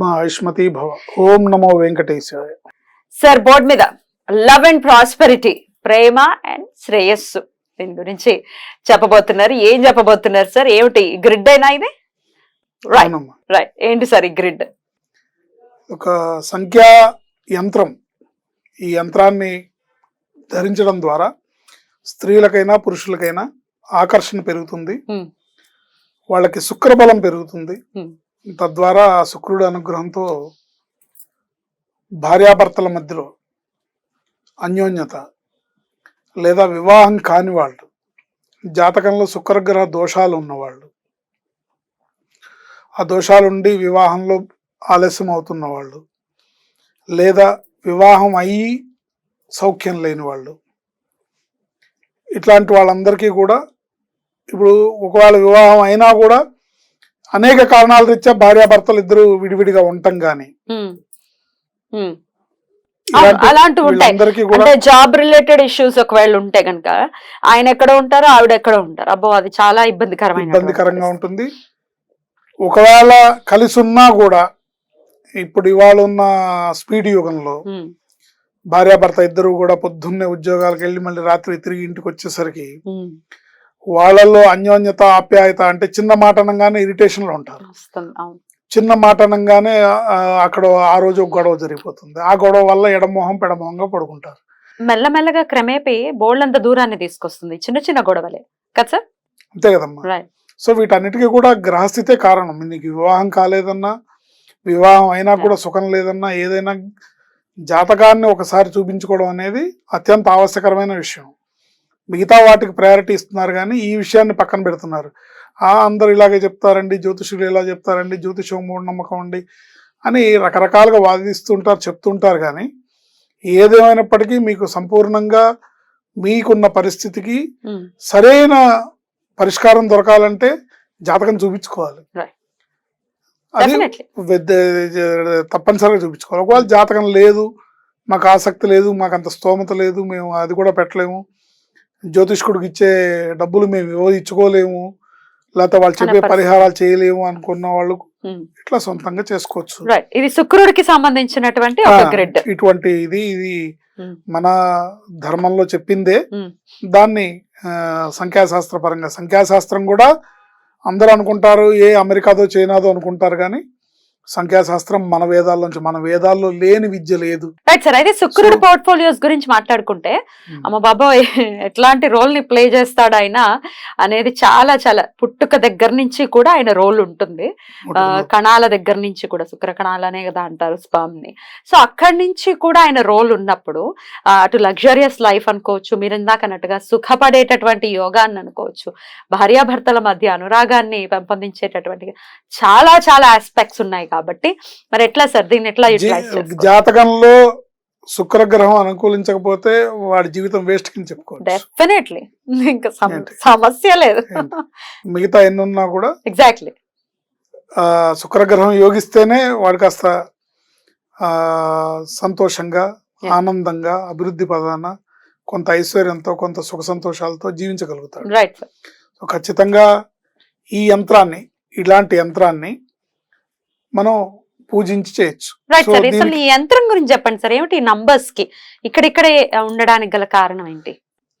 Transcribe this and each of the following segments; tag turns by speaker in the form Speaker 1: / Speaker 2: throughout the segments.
Speaker 1: మా ఆయుష్మతి భవ. ఓం నమో వెంకటేశాయ.
Speaker 2: సార్ బోర్డు మీద లవ్ అండ్ ప్రాస్పెరిటీ ప్రేమ అండ్ శ్రేయస్సు దీని గురించి చెప్పబోతున్నారు. ఏం చెప్పబోతున్నారు సార్? ఏమిటి? గ్రిడ్ అయినా ఇది? రైట్ రైట్ ఏంటి సార్ ఈ గ్రిడ్?
Speaker 1: ఒక సంఖ్యా యంత్రం. ఈ యంత్రాన్ని ధరించడం ద్వారా స్త్రీలకైనా పురుషులకైనా ఆకర్షణ పెరుగుతుంది.
Speaker 2: Hmm.
Speaker 1: వాళ్ళకి శుక్రబలం పెరుగుతుంది.
Speaker 2: Hmm.
Speaker 1: తద్వారా ఆ శుక్రుడి అనుగ్రహంతో భార్యాభర్తల మధ్యలో అన్యోన్యత లేదా వివాహం కాని వాళ్ళు జాతకంలో శుక్రగ్రహ దోషాలు ఉన్నవాళ్ళు ఆ దోషాలుండి వివాహంలో ఆలస్యం అవుతున్న వాళ్ళు లేదా వివాహం అయ్యి సౌఖ్యం లేని వాళ్ళు. ఇట్లాంటి వాళ్ళందరికీ కూడా ఇప్పుడు ఒకవేళ వివాహం అయినా కూడా అనేక కారణాల రీత్యా భార్యాభర్తలు ఇద్దరు విడివిడిగా ఉండటం కానీ
Speaker 2: అలాంటివి ఉంటాయి. అంటే జాబ్ రిలేటెడ్ ఇష్యూస్ ఒకవేళ ఉంటే కనుక ఆయన ఎక్కడ ఉంటారో ఆవిడ ఎక్కడ ఉంటారు? అబ్బో అది చాలా ఇబ్బందికరమైన
Speaker 1: ఇబ్బందికరంగా ఉంటుంది. ఒకవేళ కలిసి ఉన్నా కూడా ఇప్పుడు ఇవాళ ఉన్న స్పీడ్ యుగంలో భార్యాభర్త ఇద్దరు కూడా పొద్దున్నే ఉద్యోగాలకు వెళ్ళి మళ్ళీ రాత్రి తిరిగి ఇంటికి వచ్చేసరికి వాళ్ళల్లో అన్యోన్యత ఆప్యాయత అంటే చిన్న మాట అనగానే ఇరిటేషన్లో ఉంటారు. చిన్న మాట అనగానే అక్కడ ఆ రోజు ఒక గొడవ జరిగిపోతుంది. ఆ గొడవ వల్ల ఎడమొహం పెడమొహంగా పడుకుంటారు.
Speaker 2: మెల్లమెల్లగా క్రమేపీ బోల్డ్ దూరాన్ని తీసుకొస్తుంది చిన్న చిన్న గొడవలే. కదా సార్?
Speaker 1: అంతే కదమ్మా. సో వీటన్నిటికీ కూడా గ్రహస్థితే కారణం. నీకు వివాహం కాలేదన్నా వివాహం అయినా కూడా సుఖం లేదన్నా ఏదైనా జాతకాన్ని ఒకసారి చూపించుకోవడం అనేది అత్యంత ఆవశ్యకరమైన విషయం. మిగతా వాటికి ప్రయారిటీ ఇస్తున్నారు కానీ ఈ విషయాన్ని పక్కన పెడుతున్నారు. ఆ అందరు ఇలాగే చెప్తారండి జ్యోతిషులు ఇలా చెప్తారండి జ్యోతిషం మూఢనమ్మకం అండి అని రకరకాలుగా వాదిస్తుంటారు చెప్తుంటారు కానీ ఏదేమైనప్పటికీ మీకు సంపూర్ణంగా మీకున్న పరిస్థితికి సరైన పరిష్కారం దొరకాలంటే జాతకం చూపించుకోవాలి. అది తప్పనిసరిగా చూపించుకోవాలి. ఒకవేళ జాతకం లేదు మాకు ఆసక్తి లేదు మాకు అంత స్తోమత లేదు మేము అది కూడా పెట్టలేము. జ్యోతిష్కుడికి ఇచ్చే డబ్బులు మేము ఇవ్వ- ఇచ్చుకోలేము లేకపోతే వాళ్ళు చెప్పే. పరిహారాలు చేయలేము అనుకున్న వాళ్ళు ఇట్లా సొంతంగా చేసుకోవచ్చు
Speaker 2: ఇది శుక్రుడికి సంబంధించినటువంటి
Speaker 1: ఇటువంటి ఇది ఇది. మన ధర్మంలో చెప్పిందే. దాన్ని సంఖ్యాశాస్త్ర పరంగా సంఖ్యాశాస్త్రం కూడా అందరూ అనుకుంటారు ఏ అమెరికాదో చైనాదో అనుకుంటారు కానీ సంఖ్యాశాస్త్రం మన వేదాల్లోంచి మన వేదాల్లో లేని విద్య లేదు.
Speaker 2: రైట్ సార్ అయితే శుక్రుడు పోర్ట్ఫోలియోస్ గురించి మాట్లాడుకుంటే
Speaker 1: Hmm.
Speaker 2: అమ్మ బాబాయ్ ఎట్లాంటి రోల్ని ప్లే చేస్తాడు ఆయన అనేది చాలా చాలా పుట్టుక దగ్గర నుంచి కూడా ఆయన రోల్ ఉంటుంది. ఆ, కణాల దగ్గర నుంచి కూడా శుక్ర కణాలనే కదా అంటారు స్పర్మ్ని సో అక్కడి నుంచి కూడా ఆయన రోల్ ఉన్నప్పుడు అటు లగ్జరియస్ లైఫ్ అనుకోవచ్చు మీరు ఇందాక అన్నట్టుగా సుఖపడేటటువంటి యోగాన్ని అనుకోవచ్చు భార్యాభర్తల మధ్య అనురాగాన్ని పెంపొందించేటటువంటి చాలా చాలా ఆస్పెక్ట్స్ ఉన్నాయి. కాబట్టి మరి ఎట్లా సార్? దీన్ని ఎట్లా
Speaker 1: జాతకంలో శుక్రగ్రహం అనుకూలించకపోతే వాడి జీవితం వేస్ట్ కింద చెప్పుకోవచ్చు.
Speaker 2: డెఫినెట్లీ ఇంకా? సమస్య లేదు?
Speaker 1: మిగతా ఎన్ని ఉన్నా కూడా
Speaker 2: ఎగ్జాక్ట్లీ
Speaker 1: శుక్రగ్రహం యోగిస్తేనే వాడు కాస్త సంతోషంగా. ఆనందంగా అభివృద్ధి పదాన కొంత ఐశ్వర్యంతో కొంత సుఖ సంతోషాలతో జీవించగలుగుతాడు.
Speaker 2: రైట్
Speaker 1: సో ఖచ్చితంగా ఈ యంత్రాన్ని ఇలాంటి యంత్రాన్ని మనం పూజించి చేయొచ్చు
Speaker 2: ఈ యంత్రం గురించి చెప్పండి సార్ ఏమిటి నంబర్స్కి ఇక్కడిక్కడే ఉండడానికి గల కారణం ఏంటి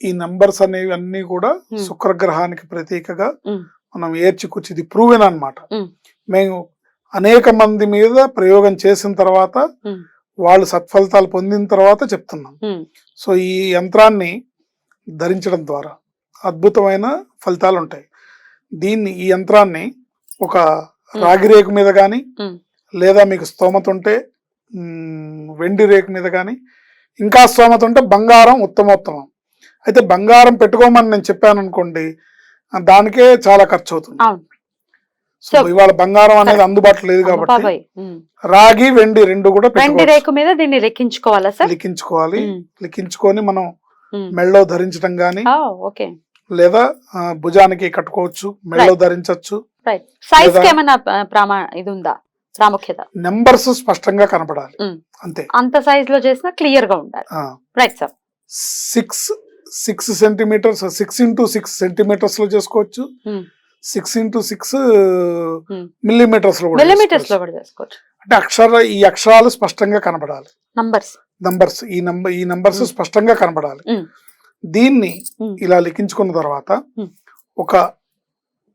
Speaker 1: ఈ నంబర్స్ అనేవి అన్ని కూడా
Speaker 2: Hmm.
Speaker 1: శుక్రగ్రహానికి ప్రతీకగా
Speaker 2: Hmm.
Speaker 1: మనం ఏర్చికూర్చి ఇది ప్రూవెన్ అన్నమాట
Speaker 2: Hmm.
Speaker 1: మేము అనేక మంది మీద ప్రయోగం చేసిన తర్వాత. వాళ్ళు సత్ఫలితాలు పొందిన తర్వాత చెప్తున్నాం. సో ఈ యంత్రాన్ని ధరించడం ద్వారా అద్భుతమైన ఫలితాలు ఉంటాయి దీన్ని ఈ యంత్రాన్ని ఒక రాగి రేకు మీద కానీ. లేదా మీకు స్తోమత ఉంటే వెండి రేకు మీద కానీ ఇంకా స్తోమత ఉంటే బంగారం ఉత్తమోత్తమం. అయితే బంగారం పెట్టుకోమని నేను చెప్పాను అనుకోండి దానికే చాలా ఖర్చు అవుతుంది. సో ఇవాళ బంగారం అనేది అందుబాటులో లేదు కాబట్టి. రాగి వెండి రెండు కూడా
Speaker 2: వెండి. రేకు మీద దీన్ని లెక్కించుకోవాలా సార్?
Speaker 1: లిఖించుకోవాలి.
Speaker 2: ఉమ్,
Speaker 1: లిఖించుకొని మనం. మెళ్ళో ధరించడం గాని లేదా భుజానికి కట్టుకోవచ్చు మెళ్ళో ధరించవచ్చు
Speaker 2: రైట్ సైజ్ ఏమైనా ప్రామా ఇది ఉందా ప్రాముఖ్యత
Speaker 1: నెంబర్స్ స్పష్టంగా కనపడాలి. అంతే
Speaker 2: అంత సైజ్లో చేసినా క్లియర్గా ఉండాలి right sir
Speaker 1: six six centimetres six into six సెంటీమీటర్స్లో చేసుకోవచ్చు. Six into six. మిల్లీమీటర్స్లో మిల్లీమీటర్స్లో. కూడా చేసుకోవచ్చు అంటే అక్షర ఈ అక్షరాలు స్పష్టంగా కనబడాలి
Speaker 2: నంబర్స్
Speaker 1: నంబర్స్ ఈ నంబర్ ఈ నంబర్స్. స్పష్టంగా కనబడాలి
Speaker 2: ఉమ్.
Speaker 1: దీన్ని. ఇలా లిఖించుకున్న తర్వాత. ఒక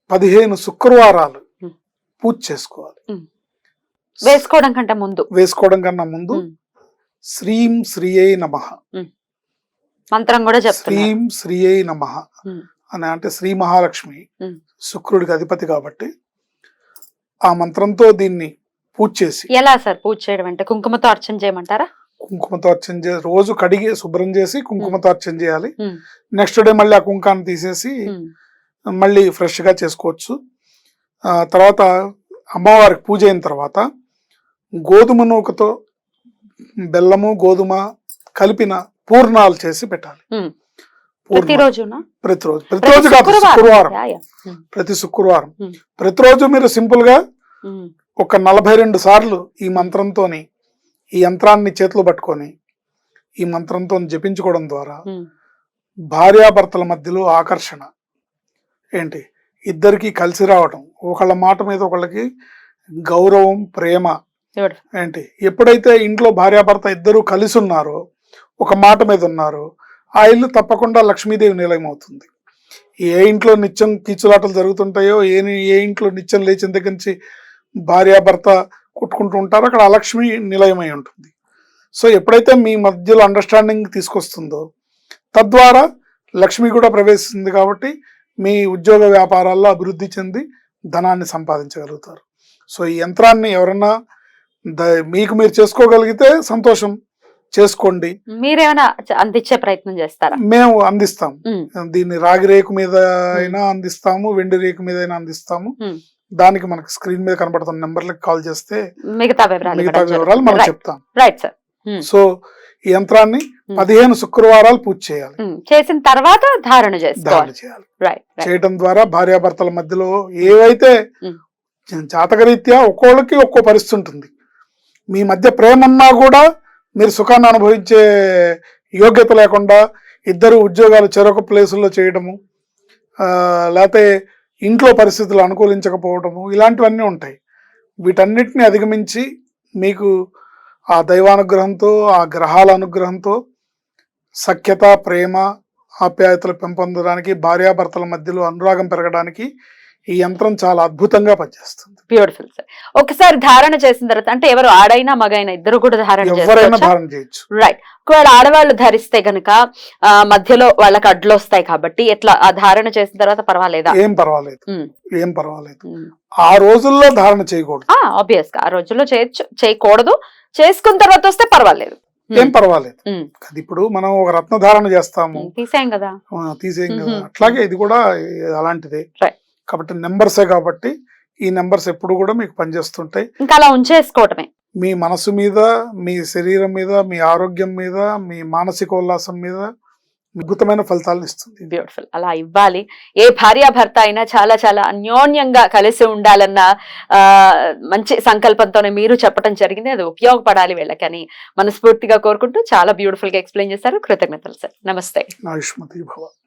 Speaker 1: పదిహేను శుక్రవారాలు. పూజ చేసుకోవాలి.
Speaker 2: వేసుకోవడం కంటే ముందు
Speaker 1: వేసుకోవడం కన్నా ముందు. శ్రీం శ్రీయై నమ
Speaker 2: మంత్రం కూడా
Speaker 1: శ్రీం శ్రీయై నమ. అని అంటే శ్రీ మహాలక్ష్మి. శుక్రుడికి అధిపతి కాబట్టి ఆ మంత్రంతో దీన్ని పూజ చేసి
Speaker 2: ఎలా సార్ పూజ చేయడం అంటే కుంకుమతో అర్చన చేయమంటారా
Speaker 1: కుంకుమతో అర్చన చేసి రోజు కడిగి శుభ్రం చేసి కుంకుమతో అర్చన చేయాలి. నెక్స్ట్ డే మళ్ళీ ఆ కుంకాన్ని తీసేసి. మళ్ళీ ఫ్రెష్గా చేసుకోవచ్చు. ఆ తర్వాత అమ్మవారికి పూజ అయిన తర్వాత గోధుమ నూకతో బెల్లము గోధుమ కలిపిన పూర్ణాలు చేసి పెట్టాలి. ప్రతిరోజు.
Speaker 2: ప్రతి
Speaker 1: ప్రతిరోజు కాదు శుక్రవారం. ప్రతి శుక్రవారం. ప్రతిరోజు మీరు
Speaker 2: సింపుల్గా.
Speaker 1: ఒక నలభై రెండు సార్లు ఈ మంత్రంతోని ఈ యంత్రాన్ని చేతిలో పట్టుకొని ఈ మంత్రంతో జపించుకోవడం ద్వారా. భార్యాభర్తల మధ్యలో ఆకర్షణ ఏంటి? ఇద్దరికి కలిసి రావటం. ఒకళ్ళ మాట మీద ఒకళ్ళకి గౌరవం ప్రేమ. ఏంటి? ఎప్పుడైతే ఇంట్లో భార్యాభర్త ఇద్దరు కలిసి ఉన్నారో ఒక మాట మీద ఉన్నారో ఆ ఇల్లు తప్పకుండా లక్ష్మీదేవి నిలయం అవుతుంది. ఏ ఇంట్లో నిత్యం కీచులాటలు జరుగుతుంటాయో ఏ ఏ ఇంట్లో నిత్యం లేచిన దగ్గర నుంచి భార్యాభర్త కొట్టుకుంటూ ఉంటారో అక్కడ అలక్ష్మి నిలయమై ఉంటుంది. సో ఎప్పుడైతే మీ మధ్యలో అండర్స్టాండింగ్ తీసుకొస్తుందో తద్వారా లక్ష్మి కూడా ప్రవేశిస్తుంది కాబట్టి మీ ఉద్యోగ వ్యాపారాల్లో అభివృద్ధి చెంది ధనాన్ని సంపాదించగలుగుతారు. సో ఈ యంత్రాన్ని ఎవరన్నా మీకు మీరు చేసుకోగలిగితే సంతోషం. చేసుకోండి.
Speaker 2: మీరేమైనా అందించే ప్రయత్నం చేస్తారా?
Speaker 1: మేము అందిస్తాం. దీన్ని రాగి రేకు మీద అయినా అందిస్తాము వెండి రేకు మీద అయినా అందిస్తాము. దానికి మనకి స్క్రీన్ మీద కనబడుతున్న నెంబర్లకు కాల్ చేస్తే
Speaker 2: మిగతా వివరాలు
Speaker 1: మిగతా వివరాలు మనం. చెప్తాం.
Speaker 2: Right sir.
Speaker 1: సో ఈ యంత్రాన్ని. పదిహేను శుక్రవారాలు పూజ చేయాలి.
Speaker 2: చేసిన తర్వాత ధారణ
Speaker 1: చేయాలి. చేయటం ద్వారా భార్యాభర్తల మధ్యలో ఏవైతే. జాతకరీత్యా ఒక్కోళ్ళకి ఒక్కో పరిస్థితి ఉంటుంది. మీ మధ్య ప్రేమ ఉన్నా కూడా మీరు సుఖాన్ని అనుభవించే యోగ్యత లేకుండా ఇద్దరు ఉద్యోగాలు చెరొక ప్లేసుల్లో చేయడము లేకపోతే ఇంట్లో పరిస్థితులు అనుకూలించకపోవడము ఇలాంటివన్నీ ఉంటాయి. వీటన్నిటిని అధిగమించి మీకు ఆ దైవానుగ్రహంతో ఆ గ్రహాల అనుగ్రహంతో సఖ్యత ప్రేమ ఆప్యాయతలు పెంపొందడానికి భార్యాభర్తల మధ్యలో అనురాగం పెరగడానికి ఈ యంత్రం చాలా అద్భుతంగా పనిచేస్తుంది.
Speaker 2: బ్యూటిఫుల్ సార్ ఒకసారి ధారణ చేసిన తర్వాత అంటే ఎవరు ఆడైనా మగైనా ఇద్దరు కూడా ధారణ
Speaker 1: ఎవరైనా ధారణ చేయొచ్చు.
Speaker 2: రైట్ ఒకవేళ ఆడవాళ్ళు ధరిస్తే గనుక మధ్యలో వాళ్ళకి అడ్లు వస్తాయి కాబట్టి ఎట్లా ఆ ధారణ చేసిన తర్వాత పర్వాలేదా?
Speaker 1: ఏం పర్వాలేదు.
Speaker 2: ఉమ్,
Speaker 1: ఏం పర్వాలేదు.
Speaker 2: ఉమ్.
Speaker 1: ఆ రోజుల్లో ధారణ చేయకూడదు.
Speaker 2: ఆ ఆబ్వియస్గా. ఆ రోజుల్లో చేయొచ్చు చేయకూడదు. చేసుకున్న తర్వాత వస్తే పర్వాలేదు. ఉమ్,
Speaker 1: ఏం పర్వాలేదు. అది ఇప్పుడు మనం ఒక రత్న ధారణ చేస్తాము.
Speaker 2: తీసేయం కదా.
Speaker 1: తీసేయం కదా. అట్లాగే ఇది కూడా అలాంటిదే. కాబట్టి నెంబర్సే కాబట్టి ఈ నెంబర్స్ ఎప్పుడు కూడా మీకు పనిచేస్తుంటాయి.
Speaker 2: ఇంకా అలా ఉంచేసుకోవటమే.
Speaker 1: మీ మనసు మీద మీ శరీరం మీద మీ ఆరోగ్యం మీద మీ మానసిక ఉల్లాసం మీద అద్భుతమైన ఫలితాలను ఇస్తుంది.
Speaker 2: బ్యూటిఫుల్ అలా ఇవ్వాలి. ఏ భార్యాభర్త అయినా చాలా చాలా అన్యోన్యంగా కలిసి ఉండాలన్న ఆ, మంచి సంకల్పంతోనే మీరు చెప్పడం జరిగింది. అది ఉపయోగపడాలి వీళ్ళకని మనస్ఫూర్తిగా కోరుకుంటూ చాలా బ్యూటిఫుల్గా ఎక్స్ప్లెయిన్ చేశారు. కృతజ్ఞతలు సార్ నమస్తే.
Speaker 1: ఆయుష్మతి భవ